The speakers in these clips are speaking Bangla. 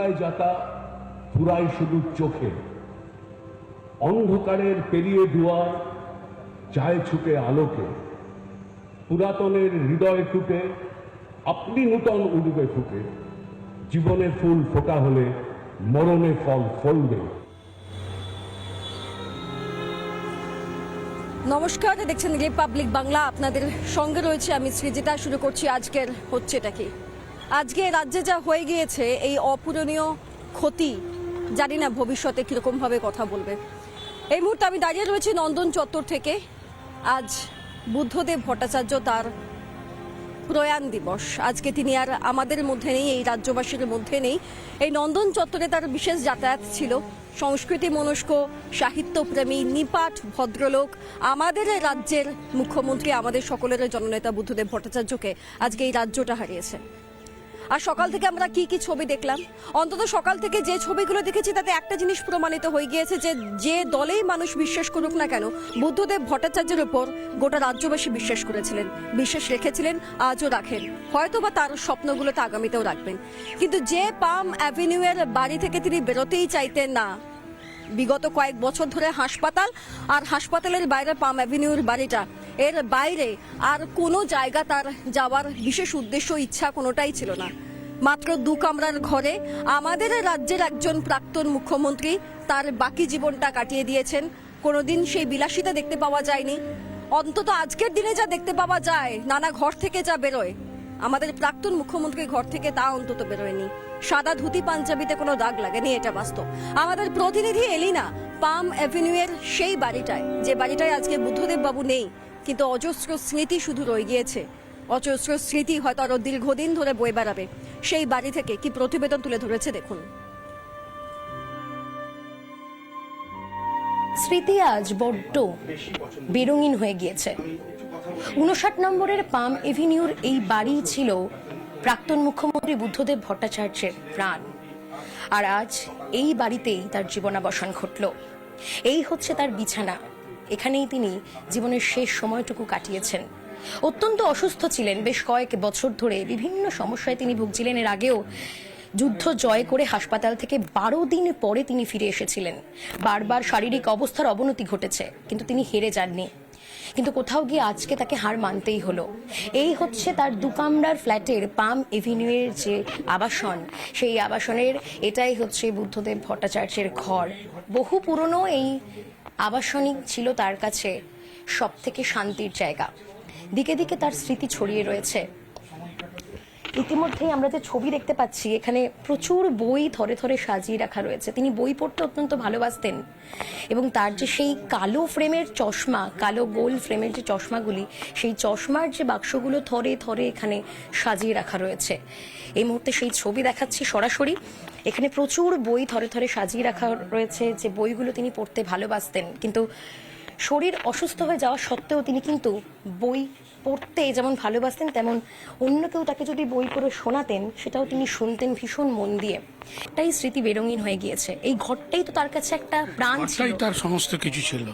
ফুরায় যাতা ফুরায় শুধু চোখে। অন্ধকারের পেরিয়ে দুয়ার যায় ছুটে আলোকে। পুরাতনের হৃদয় টুটে, আপনি নূতন উড়বে ফুটে। জীবনে ফুল ফোটা হলে মরণে ফল ফলবে। নমস্কার, দেখছেন রিপাবলিক বাংলা। আপনাদের সঙ্গে রয়েছে আমি সৃজিতা। শুরু করছি আজকের হচ্ছে এটা কি? আজকে রাজ্যে যা হয়ে গিয়েছে, এই অপূরণীয় ক্ষতি, জানি না ভবিষ্যতে কীরকমভাবে কথা বলবে। এই মুহূর্তে আমি দাঁড়িয়ে রয়েছি নন্দন চত্বর থেকে। আজ বুদ্ধদেব ভট্টাচার্য তার প্রয়াণ দিবস। আজকে তিনি আর আমাদের মধ্যে নেই, এই রাজ্যবাসীর মধ্যে নেই। এই নন্দন চত্বরে তার বিশেষ যাতায়াত ছিল। সংস্কৃতি মনস্ক, সাহিত্যপ্রেমী, নিপাট, ভদ্রলোক, আমাদের রাজ্যের মুখ্যমন্ত্রী, আমাদের সকলের জননেতা বুদ্ধদেব ভট্টাচার্যকে আজকে এই রাজ্যটা হারিয়েছে। আর সকাল থেকে আমরা কি কি ছবি দেখলাম? অন্তত সকাল থেকে যে ছবিগুলো দেখেছি, তাতে একটা জিনিস প্রমাণিত হয়ে গিয়েছে যে যে দলেই মানুষ বিশ্বাস করুক না কেন, বুদ্ধদেব ভট্টাচার্যের উপর গোটা রাজ্যবাসী বিশ্বাস করেছিলেন, বিশ্বাস রেখেছিলেন, আজও রাখেন। হয়তো বা তার স্বপ্নগুলোতে আগামীতেও রাখবেন। কিন্তু যে পাম অ্যাভিনিউ এর বাড়ি থেকে তিনি বেরোতেই চাইতেন না। বিগত কয়েক বছর ধরে হাসপাতাল আর হাসপাতালের বাইরে পাম অ্যাভিনিউর বাড়িটা এর বাইরে আর কোনো জায়গা তার যাওয়ার বিশেষ উদ্দেশ্য, ইচ্ছা কোনোটাই ছিল না। মাত্র দু কামরার ঘরে আমাদের রাজ্যের একজন প্রাক্তন মুখ্যমন্ত্রী তার বাকি জীবনটা কাটিয়ে দিয়েছেন। কোনোদিন সেই বিলাসিতা দেখতে পাওয়া যায়নি। অন্তত আজকের দিনে যা দেখতে পাওয়া যায়, নানা ঘর থেকে যা বেরোয়, আমাদের প্রাক্তন মুখ্যমন্ত্রী ঘর থেকে তা অন্তত বেরোয়নি। সাদা ধুতি পাঞ্জাবিতে কোনো দাগ লাগেনি, এটা বাস্তব। আমাদের প্রতিনিধি এলিনা, পাম অ্যাভিনিউ এর সেই বাড়িটায়, যে বাড়িটায় আজকে বুদ্ধদেব বাবু নেই কিন্তু অজস্র স্মৃতি শুধু রয়ে গিয়েছে। অজস্র স্মৃতি হয়তো আরও দীর্ঘদিন ধরে বয়ে বেড়াবে। সেই বাড়ি থেকে কি প্রতিবেদন তুলে ধরেছে দেখুন। স্মৃতি আজ বড্ড বেরঙিন হয়ে গিয়েছে। উনষাট নম্বরের পাম এভিনিউর এই বাড়ি ছিল প্রাক্তন মুখ্যমন্ত্রী বুদ্ধদেব ভট্টাচার্যের প্রাণ। আর আজ এই বাড়িতেই তার জীবনাবসান ঘটল। এই হচ্ছে তার বিছানা। এখানেই তিনি জীবনের শেষ সময়টুকু কাটিয়েছেন। অত্যন্ত অসুস্থ ছিলেন বেশ কয়েক বছর ধরে। বিভিন্ন সমস্যায় তিনি ভুগছিলেন। এর আগেও যুদ্ধ জয় করে হাসপাতাল থেকে বারো দিন পরে তিনি ফিরে এসেছিলেন। বারবার শারীরিক অবস্থার অবনতি ঘটেছে, কিন্তু তিনি হেরে যাননি। কিন্তু কোথাও গিয়ে আজকে তাকে হার মানতেই হলো। এই হচ্ছে তার দুকামরার ফ্ল্যাটের পাম এভিনিউয়ের যে আবাসন। সেই আবাসনের এটাই হচ্ছে বুদ্ধদেব ভট্টাচার্যের ঘর। বহু পুরনো এই আবাসনই ছিল তার কাছে সব থেকে শান্তির জায়গা। দিকে দিকে তার স্মৃতি ছড়িয়ে রয়েছে। ইতিমধ্যেই আমরা যে ছবি দেখতে পাচ্ছি, এখানে প্রচুর বই থরে থরে সাজিয়ে রাখা রয়েছে। তিনি বই পড়তে অত্যন্ত ভালোবাসতেন এবং তার যে সেই কালো ফ্রেমের চশমা, কালো গোল ফ্রেমের যে চশমাগুলি, সেই চশমার যে বাক্সগুলো থরে থরে এখানে সাজিয়ে রাখা রয়েছে। এই মুহূর্তে সেই ছবি দেখাচ্ছি সরাসরি। এখানে প্রচুর বই থরে থরে সাজিয়ে রাখা রয়েছে যে বইগুলো তিনি পড়তে ভালোবাসতেন। কিন্তু শরীর অসুস্থ হয়ে যাওয়া সত্ত্বেও তিনি কিন্তু বই পড়তে যেমন ভালোবাসতেন তেমন অন্য কেউ তাকে যদি বই করে শোনাতেন সেটাও তিনি শুনতেন ভীষণ মন দিয়ে। এটাই স্মৃতি বেরঙিন হয়ে গিয়েছে। এই ঘরটাই তো তার কাছে একটা প্রাণ ছিল। তার সমস্ত কিছু ছিল।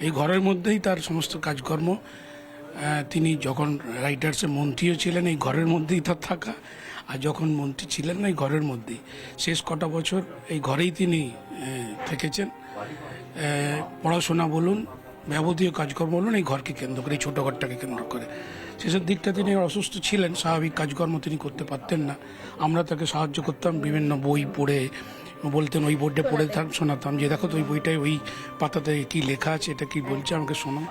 এই ঘরের মধ্যেই তার সমস্ত কাজকর্ম। তিনি যখন রাইটার্সের মন্ত্রীও ছিলেন এই ঘরের মধ্যেই তার থাকা। আর যখন মন্ত্রী ছিলেন না এই ঘরের মধ্যেই। শেষ কটা বছর এই ঘরেই তিনি থেকেছেন। পড়াশোনা বলুন যাবতীয় কাজকর্ম বলুন এই ঘরকে কেন্দ্র করে এই ছোট ঘরটাকে কেন্দ্র করে। শেষের দিকটা তিনি অসুস্থ ছিলেন স্বাভাবিক কাজকর্ম তিনি করতে পারতেন না। আমরা তাকে সাহায্য করতাম বিভিন্ন বই পড়ে বলতেন ওই বোর্ডে পড়ে থাক শোনাতাম। যে দেখো তো ওই বইটায় ওই পাতাতে কি লেখা আছে এটা কি বলছে আমাকে শোনো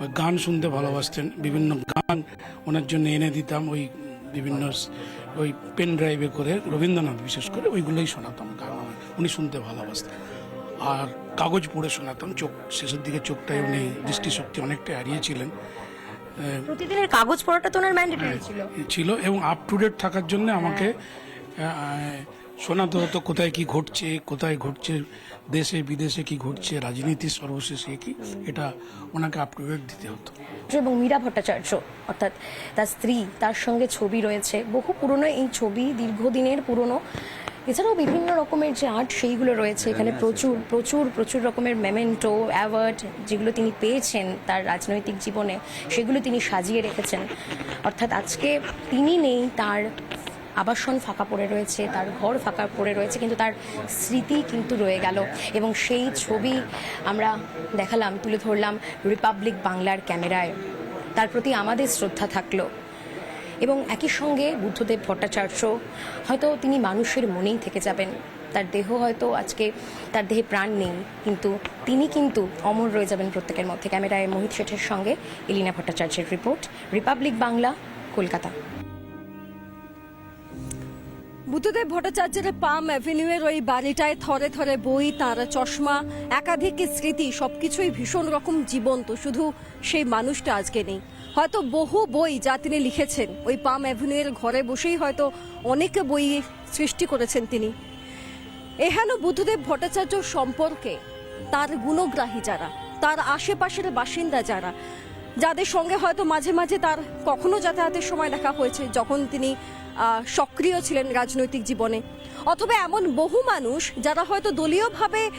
ওই গান শুনতে ভালোবাসতেন বিভিন্ন গান ওনার জন্য এনে দিতাম ওই বিভিন্ন ওই পেন ড্রাইভে করে রবীন্দ্রনাথ বিশেষ করে ওইগুলোই শোনাতাম গান। উনি শুনতে ভালোবাসতেন। আর কাগজ পড়ে শোনাতাম চোখ শেষের দিকে চোখটায় উনি দৃষ্টিশক্তি অনেকটা হারিয়েছিলেন প্রতিদিনের কাগজ পড়াটা তো ওনার ম্যান্ডেটরি ছিল। ছিল এবং আপ টু ডেট থাকার জন্য আমাকে শোনাতে হতো কোথায় কি ঘটছে কোথায় ঘটছে দেশে বিদেশে কি ঘটছে রাজনীতির সর্বশেষে কি এটা ওনাকে আপ টু ডেট দিতে হতো। এবং মীরা ভট্টাচার্য অর্থাৎ তার স্ত্রী তার সঙ্গে ছবি রয়েছে। বহু পুরনো এই ছবি দীর্ঘদিনের পুরনো। এছাড়াও বিভিন্ন রকমের যে আর্ট সেইগুলো রয়েছে, এখানে প্রচুর প্রচুর প্রচুর রকমের মেমেন্টো অ্যাওয়ার্ড যেগুলো তিনি পেয়েছেন তার রাজনৈতিক জীবনে, সেগুলো তিনি সাজিয়ে রেখেছেন। অর্থাৎ আজকে তিনি নেই, তার আবাসন ফাঁকা পড়ে রয়েছে, তার ঘর ফাঁকা পড়ে রয়েছে, কিন্তু তার স্মৃতি কিন্তু রয়ে গেল। এবং সেই ছবি আমরা দেখালাম, তুলে ধরলাম রিপাবলিক বাংলার ক্যামেরায়। তার প্রতি আমাদের শ্রদ্ধা থাকল। এবং একই সঙ্গে বুদ্ধদেব ভট্টাচার্য, হয়তো তিনি মানুষের মনেই থেকে যাবেন। তার দেহ হয়তো আজকে তার দেহে প্রাণ নেই, কিন্তু তিনি কিন্তু অমর রয়ে যাবেন প্রত্যেকের মধ্যে। ক্যামেরায় মোহিত শেঠের সঙ্গে ইলিনা ভট্টাচার্যের রিপোর্ট, রিপাবলিক বাংলা, কলকাতা। বুদ্ধদেব ভট্টাচার্যের পাম অ্যাভিনিউয়ের ওই বাড়িটায় থরে থরে বই, তার চশমা, একাধিক স্মৃতি, সবকিছুই ভীষণ রকম জীবন্ত। শুধু সেই মানুষটা আজকে নেই। হয়তো বহু বই যা তিনি লিখেছেন, ওই পাম অ্যাভিনিউয়ের ঘরে বসেই হয়তো অনেক বই সৃষ্টি করেছেন তিনি। এহেন বুদ্ধদেব ভট্টাচার্য সম্পর্কে তার গুণগ্রাহী যারা, তার আশেপাশের বাসিন্দা যারা, যাদের সঙ্গে হয়তো মাঝে মাঝে তার কখনো যাতায়াতের সময় দেখা হয়েছে, যখন তিনি সক্রিয় ছিলেন রাজনৈতিক জীবনে। অথবা এমন বহু মানুষ যারা হয়তো দলীয়ভাবে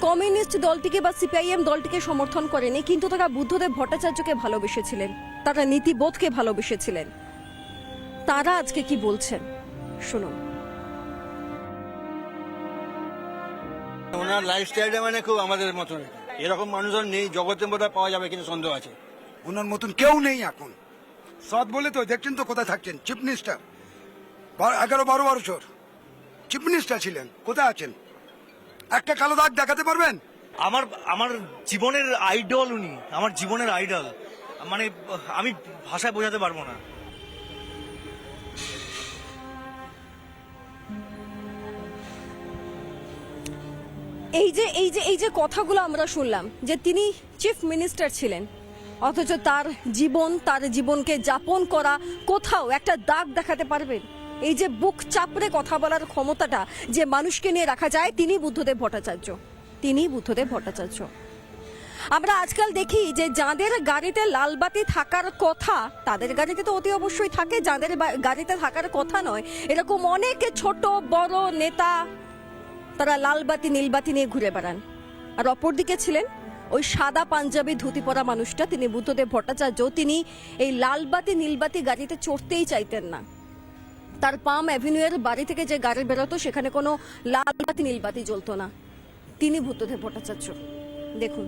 কমিউনিস্ট দলটিকে বা সিপিআইএম দলটিকে সমর্থন করেনি কিন্তু তারা বুদ্ধদেব ভট্টাচার্যকে ভালোবেসেছিলেন তারা নীতিবোধকে ভালোবেসেছিলেন। তারা আজকে কি বলছেন? শুনুন। ওনার লাইফস্টাইলটা মানে খুব আমাদের মতন। এরকম মানুষজন নেই জগতে বোধহয় পাওয়া যাবে কিন্তু সন্দেহ আছে। ওনার মতন কেউ নেই এখন। সৎ বলে তো দেখছেন তো কোথায় থাকছেন? চিফ মিনিস্টার এগারো বারো বছর চিফ মিনিস্টার ছিলেন। কোথায় আছেন? একটা কালো দাগ দেখাতে পারবেন? আমার আমার জীবনের আইডল উনি। আমার জীবনের আইডল মানে আমি ভাষায় বোঝাতে পারব না। এই যে এই যে এই যে কথাগুলো আমরা শুনলাম যে তিনি চিফ মিনিস্টার ছিলেন অথচ তার জীবন, তার জীবনকে যাপন করা কোথাও একটা দাগ দেখাতে পারবেন এই যে বুক চাপড়ে কথা বলার ক্ষমতাটা যে মানুষকে নিয়ে রাখা যায়, তিনি বুদ্ধদেব ভট্টাচার্য। তিনি বুদ্ধদেব ভট্টাচার্য। আমরা আজকাল দেখি যে যাদের গাড়িতে লালবাতি থাকার কথা, তাদের গাড়িতে তো অতি অবশ্যই থাকে, যাদের গাড়িতে থাকার কথা নয়, এরকম অনেক ছোট, বড় নেতা, তারা লালবাতি, নীলবাতি নিয়ে ঘুরে বেড়ান। আর অপরদিকে ছিলেন ওই সাদা পাঞ্জাবি ধুতি পরা মানুষটা, তিনি বুদ্ধদেব ভট্টাচার্য, তিনি এই লালবাতি, নীলবাতি গাড়িতে চড়তেই চাইতেন না। তার পাম অ্যাভিনিউয়ের বাড়ি থেকে যে গাড়ি বেরোতো, সেখানে কোনো লালবাতি, নীলবাতি জ্বলতো না। তিনি বুদ্ধদেব ভট্টাচার্য। দেখুন।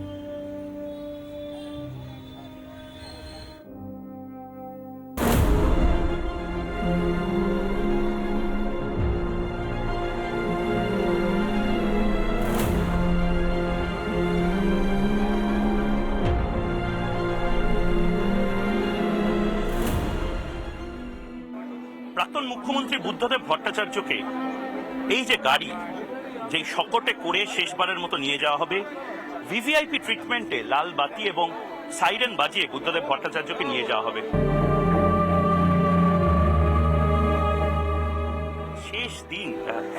প্রাক্তন মুখ্যমন্ত্রী বুদ্ধদেব ভট্টাচার্যকে এই যে গাড়ি, যেই শকটে করে শেষবারের মতো নিয়ে যাওয়া হবে ভিভিআইপি ট্রিটমেন্টে লাল বাতি এবং সাইরেন বাজিয়ে বুদ্ধদেব ভট্টাচার্যকে নিয়ে যাওয়া হবে। শেষ দিন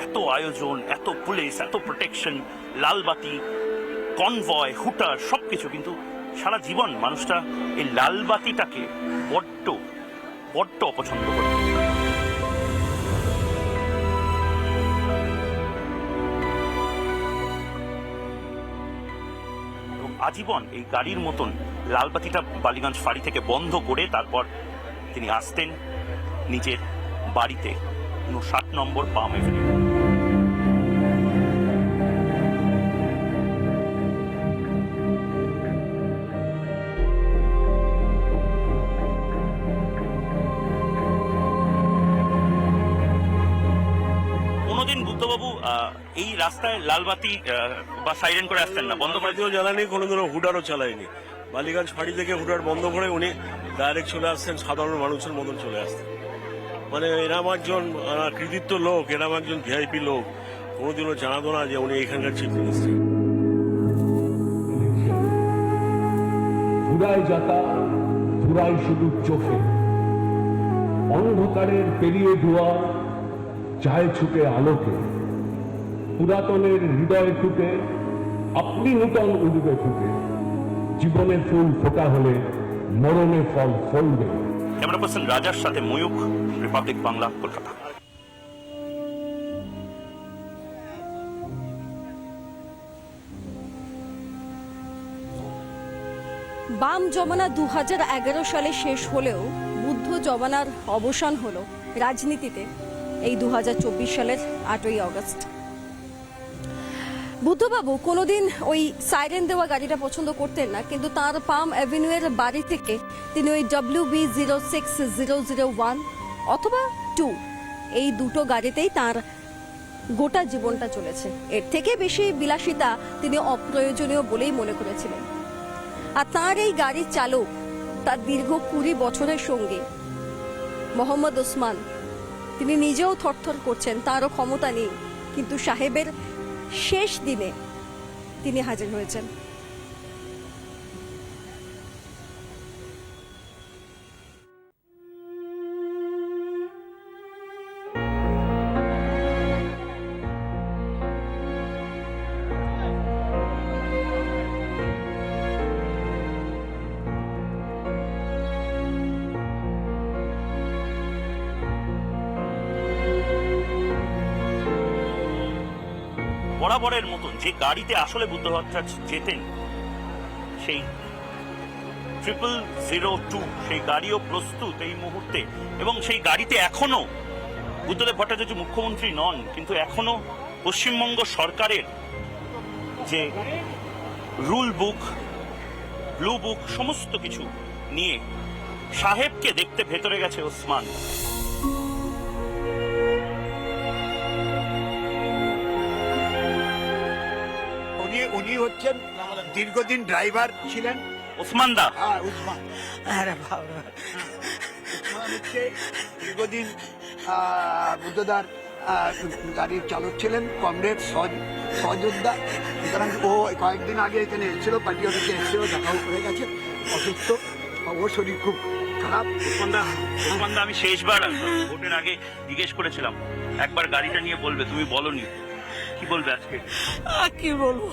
এত আয়োজন, এত পুলিশ, এত প্রোটেকশন লাল বাতি কনভয় হুটার, সবকিছু, কিন্তু সারা জীবন মানুষটা এই লাল বাতিটাকে বড্ড বড্ড অপছন্দ করে আজীবন এই গাড়ির মতন লালবাতিটা বালিগঞ্জ ফাঁড়ি থেকে বন্ধ করে তারপর তিনি আসতেন নিজের বাড়িতে ষাট নম্বর পাম এভিনিউ। লালবাতি বা সাইরেন করে আসতেন না বন্ধ করে বাতিও জ্বালানি কোনোদিনও হুডারও চালায়নি বালিগঞ্জ ফাঁড়ি থেকে হুডার বন্ধ করে উনি ডাইরেক্ট চলে আসছেন সাধারণ মানুষের মতন চলে আসতেন মানে এরম একজন আহ, কৃতিত্ব লোক এরম একজন ভিআইপি লোক কোনোদিনও জানাতো না যে উনি এখানকার চিফ মিনিস্টার ফুরায় যাতা শুধু চোখে। অন্ধকারের পেরিয়ে দুয়ার চায় ছুটে আলোকে। পুরাতনের হৃদয় ফুটে আপনি নূতন উড়বে ফুটে জীবনের ফুল ফোটা হলে মরণে ফল ফলবে। ক্যামেরা পার্সন রাজার সাথে ময়ূক রিপাবলিক বাংলা কলকাতা। বাম জমানা দু হাজার এগারো সালে শেষ হলেও বুদ্ধ জমানার অবসান হলো রাজনীতিতে এই দু হাজার চব্বিশ সালের আটই আগস্ট। বুদ্ধবাবু, কোনোদিন ওই সাইরেন দেওয়া গাড়িটা পছন্দ করতেন না, কিন্তু তার পাম অ্যাভিনিউয়ের বাড়ি থেকে তিনি ওই W B zero six zero zero one অথবা টু এই দুটো গাড়িতেই তার গোটা জীবনটা চলেছে। এর থেকে বেশি বিলাসিতা তিনি অপ্রয়োজনীয় বলেই মনে করেছিলেন। আর তার এই গাড়ির চালক তার দীর্ঘ কুড়ি বছরের সঙ্গে, মোহাম্মদ ওসমান। তিনি নিজেও থরথর করছেন, তারও ক্ষমতা নেই, কিন্তু সাহেবের শেষ দিনে তিনি হাজির হয়েছেন। বরাবরের মতন যে গাড়িতে আসলে বুদ্ধ ভট্টাচার্য যেতেন, সেই ট্রিপল জিরো টু সেই গাড়িও প্রস্তুত এই মুহূর্তে এবং সেই গাড়িতে এখনও বুদ্ধদেব ভট্টাচার্য মুখ্যমন্ত্রী নন, কিন্তু এখনও পশ্চিমবঙ্গ সরকারের যে রুল বুক ব্লু বুক সমস্ত কিছু নিয়ে সাহেবকে দেখতে ভেতরে গেছে ওসমান। উনি উনি হচ্ছেন দীর্ঘদিন ড্রাইভার ছিলেন। ওসমান দা। হ্যাঁ উসমান আরে বাবা। উসমান হচ্ছে দীর্ঘদিন বুদ্ধদার গাড়ির চালক ছিলেন কমরেড সজ- সহযোদ্ধা সুতরাং ও কয়েকদিন আগে এখানে এসেছিল পার্টি অফিসে এসেছিল দেখাও করে গেছে। অসুস্থ ওর শরীর খুব খারাপ। ওসমানদা ওসমানদা আমি শেষবার ভোটের আগে জিজ্ঞেস করেছিলাম একবার গাড়িটা নিয়ে বলবে তুমি বলনি। কি বলবে আজকে? আর কি বলব?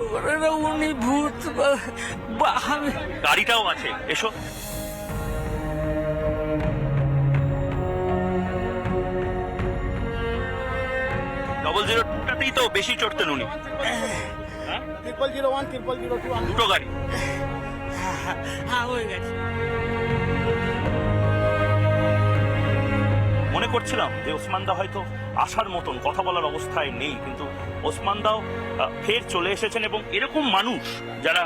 ওরা উনি ভূত বা- বা আমি গাড়িটাও আছে এসো। ডবল জিরো টুটাতেই তো বেশি চড়তেন উনি। Triple zero one triple zero two দুটো গাড়ি। হ্যাঁ হয়ে গেছে। মনে করছিলাম যে ওসমান দা হয়তো আসার মতন কথা বলার অবস্থায় নেই কিন্তু ওসমান দাও আহ, ফের চলে এসেছেন এবং এরকম মানুষ যারা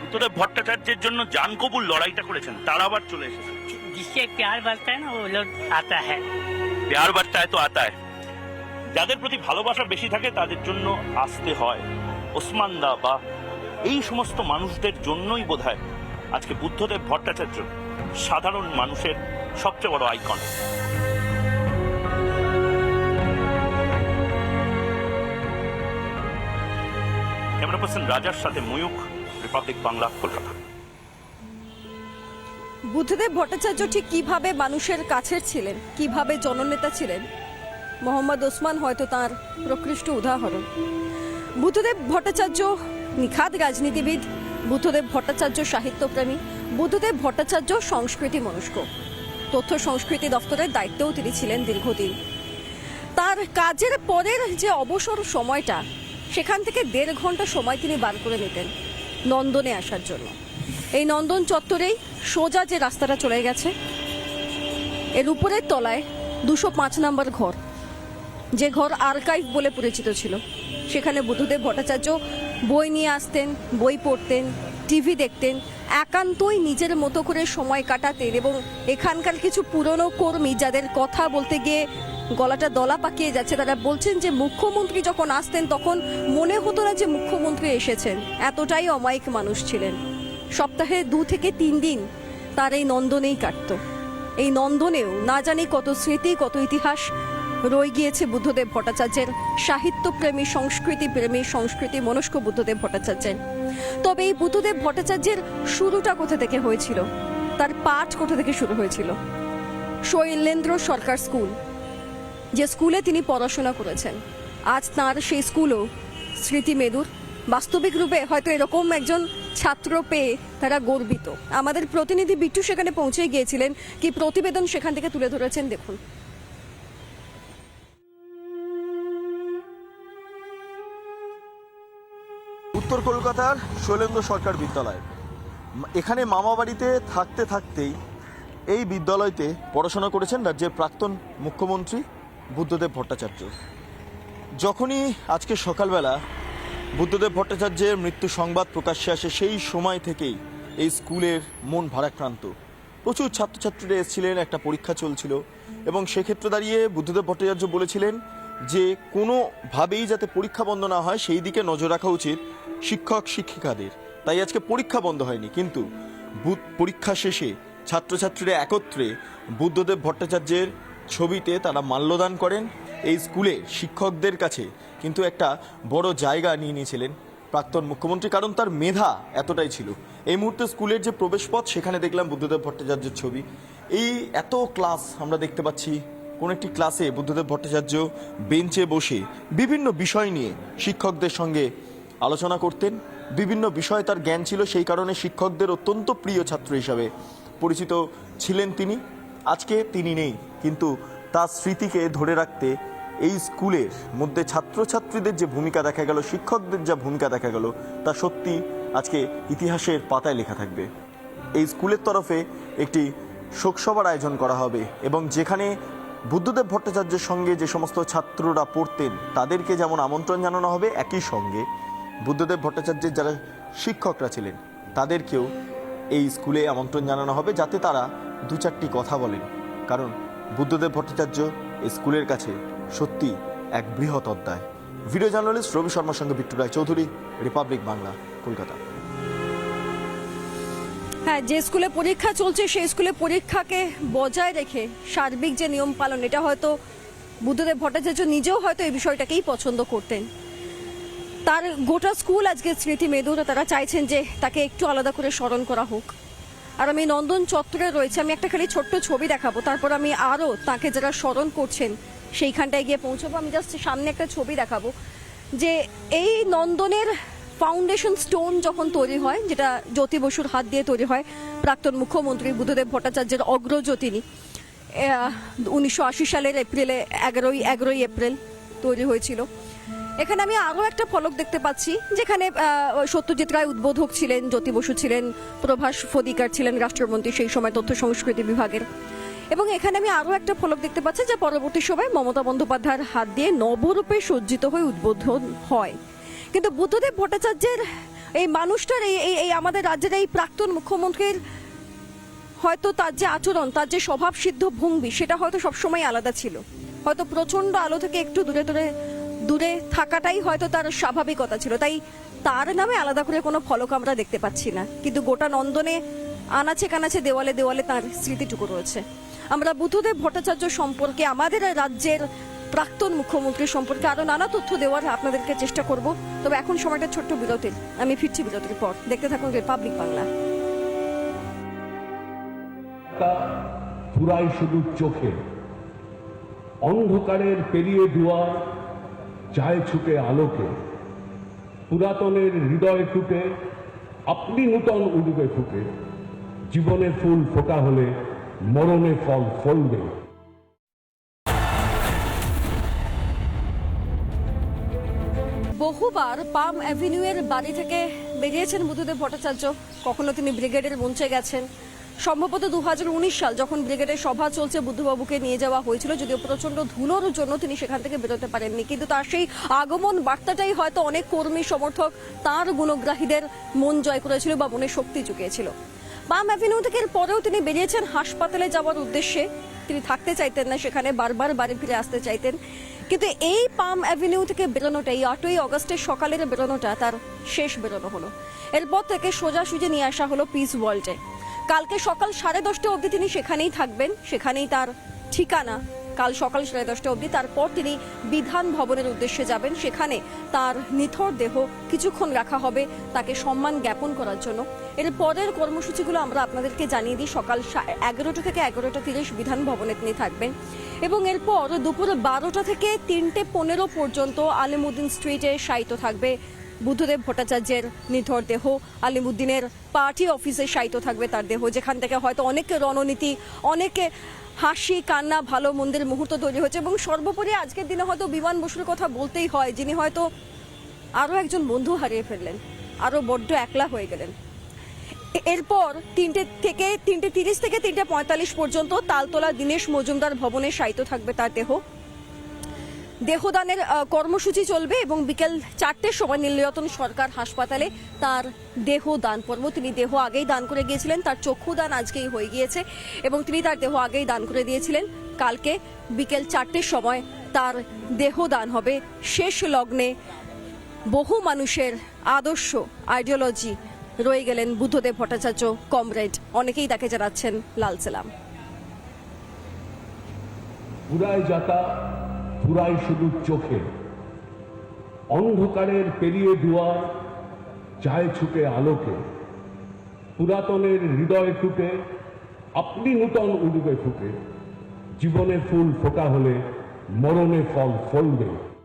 বুদ্ধদেব ভট্টাচার্যের জন্য জান কবুল লড়াইটা করেছেন তারা আবার চলে এসেছেন जिससे प्यार बढ़ता है ना वो लोग आता है প্যার বার্তায় তো আতায় যাদের প্রতি ভালোবাসা বেশি থাকে তাদের জন্য আসতে হয় ওসমান দা বা এই সমস্ত মানুষদের জন্যই বোধহয় আজকে বুদ্ধদেব ভট্টাচার্য সাধারণ মানুষের সবচেয়ে বড় আইকন ক্যামেরা পার্সন রাজার সাথে ময়ূক রিপাবলিক বাংলা, কলকাতা। বুদ্ধদেব ভট্টাচার্য ঠিক কীভাবে মানুষের কাছের ছিলেন? কীভাবে জননেতা ছিলেন? মোহাম্মদ ওসমান হয়তো তার প্রকৃষ্ট উদাহরণ। বুদ্ধদেব ভট্টাচার্য নিখাদ রাজনীতিবিদ, বুদ্ধদেব ভট্টাচার্য সাহিত্যপ্রেমী, বুদ্ধদেব ভট্টাচার্য সংস্কৃতি মনস্ক। তথ্য সংস্কৃতি দপ্তরের দায়িত্বেও তিনি ছিলেন দীর্ঘদিন। তার কাজের পরের যে অবসর সময়টা সেখান থেকে দেড় ঘণ্টা সময় তিনি বার করে নিতেন নন্দনে আসার জন্য। এই নন্দন চত্বরেই সোজা যে রাস্তাটা চলে গেছে, এর উপরের তলায় দুশো পাঁচ নম্বর ঘর। যে ঘর আর্কাইভ বলে পরিচিত ছিল। সেখানে বুদ্ধদেব ভট্টাচার্য বই নিয়ে আসতেন, বই পড়তেন, টিভি দেখতেন, একান্তই নিজের মতো করে সময় কাটাতেন এবং এখানকার কিছু পুরনো কর্মী যাদের কথা বলতে গিয়ে গলাটা দলা পাকিয়ে যাচ্ছে। তারা বলছেন যে মুখ্যমন্ত্রী যখন আসতেন, তখন মনে হতো না যে মুখ্যমন্ত্রী এসেছেন। এতটাই অমায়িক মানুষ ছিলেন। সপ্তাহে দু থেকে তিন দিন তার এই নন্দনেই কাটতো। এই নন্দনেও না জানি কত স্মৃতি, কত ইতিহাস রয়ে গিয়েছে বুদ্ধদেব ভট্টাচার্যের সাহিত্যপ্রেমী সংস্কৃতি প্রেমী সংস্কৃতি মনস্ক বুদ্ধদেব ভট্টাচার্যের। তবে এই বুদ্ধদেব ভট্টাচার্যের শুরুটা কোথা থেকে হয়েছিল? তার পাঠ কোথা থেকে শুরু হয়েছিল? শৈলেন্দ্র সরকার স্কুল। যে স্কুলে তিনি পড়াশোনা করেছেন। আজ তার সেই স্কুলও স্মৃতি মেদুর। বাস্তবিক রূপে হয়তো এরকম একজন ছাত্র পেয়ে তারা গর্বিত। আমাদের প্রতিনিধি বিট্টু সেখানে পৌঁছে গিয়েছিলেন। কি প্রতিবেদন সেখান থেকে তুলে ধরেছেন দেখুন। উত্তর কলকাতার শৈলেন্দ্র সরকার বিদ্যালয়। এখানে মামা বাড়িতে থাকতে থাকতেই এই বিদ্যালয়তে পড়াশোনা করেছেন রাজ্যের প্রাক্তন মুখ্যমন্ত্রী বুদ্ধদেব ভট্টাচার্য। যখনই আজকে সকালবেলা বুদ্ধদেব ভট্টাচার্যের মৃত্যু সংবাদ প্রকাশ্যে আসে, সেই সময় থেকেই এই স্কুলের মন ভারাক্রান্ত। প্রচুর ছাত্রছাত্রীরা এসেছিলেন, একটা পরীক্ষা চলছিল এবং সেক্ষেত্রে দাঁড়িয়ে বুদ্ধদেব ভট্টাচার্য বলেছিলেন যে, কোনোভাবেই যাতে পরীক্ষা বন্ধ না হয়, সেই দিকে নজর রাখা উচিত শিক্ষক, শিক্ষিকাদের। তাই আজকে পরীক্ষা বন্ধ হয়নি। কিন্তু পরীক্ষা শেষে ছাত্রছাত্রীরা একত্রে বুদ্ধদেব ভট্টাচার্যের ছবিতে তারা মাল্যদান করেন এই স্কুলে শিক্ষকদের কাছে, কিন্তু একটা বড় জায়গা নিয়ে নিয়েছিলেন প্রাক্তন মুখ্যমন্ত্রী, কারণ তার মেধা এতটাই ছিল। এই মুহূর্তে স্কুলের যে প্রবেশপথ, সেখানে দেখলাম বুদ্ধদেব ভট্টাচার্যের ছবি। এই এত ক্লাস আমরা দেখতে পাচ্ছি, কোন একটি ক্লাসে বুদ্ধদেব ভট্টাচার্য বেঞ্চে বসে বিভিন্ন বিষয় নিয়ে শিক্ষকদের সঙ্গে আলোচনা করতেন। বিভিন্ন বিষয়ে তার জ্ঞান ছিল, সেই কারণে শিক্ষকদের অত্যন্ত প্রিয় ছাত্র হিসাবে পরিচিত ছিলেন তিনি। আজকে তিনি নেই, কিন্তু তার স্মৃতিকে ধরে রাখতে এই স্কুলের মধ্যে ছাত্রছাত্রীদের যে ভূমিকা দেখা গেল, শিক্ষকদের যা ভূমিকা দেখা গেল, তা সত্যি আজকে ইতিহাসের পাতায় লেখা থাকবে। এই স্কুলের তরফে একটি শোকসভার আয়োজন করা হবে এবং যেখানে বুদ্ধদেব ভট্টাচার্যের সঙ্গে যে সমস্ত ছাত্ররা পড়তেন, তাদেরকে যেমন আমন্ত্রণ জানানো হবে, একই সঙ্গে বুদ্ধদেব ভট্টাচার্যের যারা শিক্ষকরা ছিলেন, তাদেরকেও এই স্কুলে আমন্ত্রণ জানানো হবে, যাতে তারা দু চারটি কথা বলেন, কারণ বুদ্ধদেব ভট্টাচার্য স্কুলের কাছে সত্যি এক বৃহৎ অধ্যায়। ভিডিও জার্নালিস্ট রবি শর্মার সঙ্গে বিট্টু রায় চৌধুরী রিপাবলিক বাংলা, কলকাতা। হ্যাঁ যে স্কুলে পরীক্ষা চলছে, সেই স্কুলে পরীক্ষাকে বজায় রেখে সার্বিক যে নিয়ম পালন, এটা হয়তো বুদ্ধদেব ভট্টাচার্য নিজেও হয়তো এই বিষয়টাকেই পছন্দ করতেন। তার গোটা স্কুল আজকে স্মৃতি মেদুর তারা চাইছেন যে তাকে একটু আলাদা করে স্মরণ করা হোক। আর আমি নন্দন চত্বরে রয়েছে। আমি একটা খালি ছোট্ট ছবি দেখাবো। তারপর আমি আরও তাকে যারা স্মরণ করছেন, সেইখানটায় গিয়ে পৌঁছাবো। আমি জাস্ট সামনে একটা ছবি দেখাবো যে এই নন্দনের ফাউন্ডেশন স্টোন যখন তৈরি হয়, যেটা জ্যোতি বসুর হাত দিয়ে তৈরি হয়, প্রাক্তন মুখ্যমন্ত্রী বুদ্ধদেব ভট্টাচার্যের অগ্রজ তিনি উনিশশো আশি সালের এপ্রিলে, এগারোই এগারোই এপ্রিল তৈরি হয়েছিল। এখানে আমি আরও একটা ফলক দেখতে পাচ্ছি, যেখানে সত্যজিৎ রায় উদ্বোধক ছিলেন, জ্যোতি বসু ছিলেন, প্রভাস ফদিকার ছিলেন, রাষ্ট্রমন্ত্রী, সেই সময় তথ্য সংস্কৃতি বিভাগের। এবং এখানে আমি আরও একটা ফলক দেখতে পাচ্ছি, যে পরবর্তী সময় মমতা বন্দ্যোপাধ্যায়ের হাত দিয়ে নবরূপে সজ্জিত হয়ে উদ্বোধন হয়। কিন্তু বুদ্ধদেব ভট্টাচার্যের এই মানুষটার, এই, এই- আমাদের রাজ্যের এই প্রাক্তন মুখ্যমন্ত্রীর হয়তো তার যে আচরণ, তার যে স্বভাব সিদ্ধ ভঙ্গি, সেটা হয়তো সবসময় আলাদা ছিল। হয়তো প্রচণ্ড আলো থেকে একটু দূরে দূরে দূরে থাকাটাই হয়তো তার স্বাভাবিকতা ছিল। তাই তার নামে আলাদা করে কোনো ফলক আমরা দেখতে পাচ্ছি না। কিন্তু গোটা নন্দনে আনাচে কানাচে, দেওয়ালে দেওয়ালে তার স্মৃতিটুকু রয়েছে। আমরা বুদ্ধদেব ভট্টাচার্য সম্পর্কে, আমাদের রাজ্যের প্রাক্তন মুখ্যমন্ত্রী সম্পর্কে আরও নানা তথ্য দেওয়ার আপনাদেরকে চেষ্টা করব। তবে এখন সময়টা ছোট্ট বিরতির। আমি ফিরছি বিরতির পর। দেখতে থাকুন রিপাবলিক বাংলা। শুধু চোখে। অন্ধকারের পেরিয়ে দুয়ার চায় ছুটে আলোকে। পুরাতনের হৃদয় ফুটে আপনি নূতন উড়বে ফুটে জীবনে ফুল ফোটা হলে, মরণে ফল ফলবে। বহুবার পাম অ্যাভিনিউ এর বাড়ি থেকে বেরিয়েছেন বুদ্ধদেব ভট্টাচার্য। কখনো তিনি ব্রিগেডের মঞ্চে গেছেন সম্ভবত দু হাজার উনিশ সাল যখন ব্রিগেডের সভা চলছে, বুদ্ধবাবুকে নিয়ে যাওয়া হয়েছিল, যদিও প্রচণ্ড ধুলোর জন্য তিনি সেখান থেকে বেরোতে পারেননি। কিন্তু তার সেই আগমন বার্তাটাই হয়তো অনেক কর্মী সমর্থক তার গুণগ্রাহীদের মন জয় করেছিল বা মনে শক্তি চুকিয়েছিল পাম অ্যাভিনিউ থেকে পরেও তিনি বেরিয়েছেন হাসপাতালে যাওয়ার উদ্দেশ্যে। তিনি থাকতে চাইতেন না সেখানে, বারবার বাড়ি ফিরে আসতে চাইতেন। কিন্তু এই পাম অ্যাভিনিউ থেকে বেরোনোটা, এই আটই অগস্টের সকালের বেরোনোটা তার শেষ বেরোনো হলো। এরপর থেকে সোজাসুজি নিয়ে আসা হলো পিস ওয়ার্ল্ডে। কালকে সকাল সাড়ে দশটা অবধি তিনি সেখানেই থাকবেন, সেখানেই তার ঠিকানা। কাল সকাল সাড়ে দশটা অবধি তারপর তিনি বিধান ভবনের উদ্দেশ্যে যাবেন। সেখানে তার নিথর দেহ কিছুক্ষণ রাখা হবে, তাকে সম্মান জ্ঞাপন করার জন্য। এর পরের কর্মসূচিগুলো আমরা আপনাদেরকে জানিয়ে দিই। সকাল এগারোটা থেকে এগারোটা তিরিশ বিধান ভবনে তিনি থাকবেন। এবং এরপর দুপুর বারোটা থেকে তিনটে পনেরো পর্যন্ত আলিমুদ্দিন স্ট্রিটে শায়িত থাকবে। বুদ্ধদেব ভট্টাচার্যের নিথর দেহ। আলিমুদ্দিনের পার্টি অফিসে শায়িত থাকবে তার দেহ, যেখান থেকে হয়তো অনেক রণনীতি, অনেকে হাসি, কান্না, ভালো মন্দের মুহূর্ত তৈরি হয়েছে এবং সর্বোপরি আজকের দিনে হয়তো বিমান বসুর কথা বলতেই হয়, যিনি হয়তো আরও একজন বন্ধু হারিয়ে ফেললেন, আরও বড্ড একলা হয়ে গেলেন। এরপর তিনটে থেকে, তিনটে তিরিশ থেকে তিনটে পঁয়তাল্লিশ পর্যন্ত তালতলা দীনেশ মজুমদার ভবনে শায়িত থাকবে তার দেহ। দেহদানের কর্মসূচি চলবে এবং বিকেল চারটের সময় নীলরতন সরকার হাসপাতালে তার দেহ দান পর্ব। তিনি দেহ আগেই দান করে গিয়েছিলেন, তার চক্ষু দান আজকেই হয়ে গিয়েছে এবং তিনি তার দেহ আগেই দান করে দিয়েছিলেন। কালকে বিকেল চারটের সময় তার দেহ দান হবে। শেষ লগ্নে বহু মানুষের আদর্শ আইডিওলজি রয়ে গেলেন বুদ্ধদেব ভট্টাচার্য, কমরেড। অনেকেই তাকে জানাচ্ছেন লাল সালাম। যাতা পুরাই শুধু চোখে। অন্ধকারের পেরিয়ে দুয়ার চায় ছুটে আলোকে। পুরাতনের হৃদয় টুটে আপনি নূতন উড়বে ফুটে। জীবনে ফুল ফোটা হলে মরণে ফল ফলবে।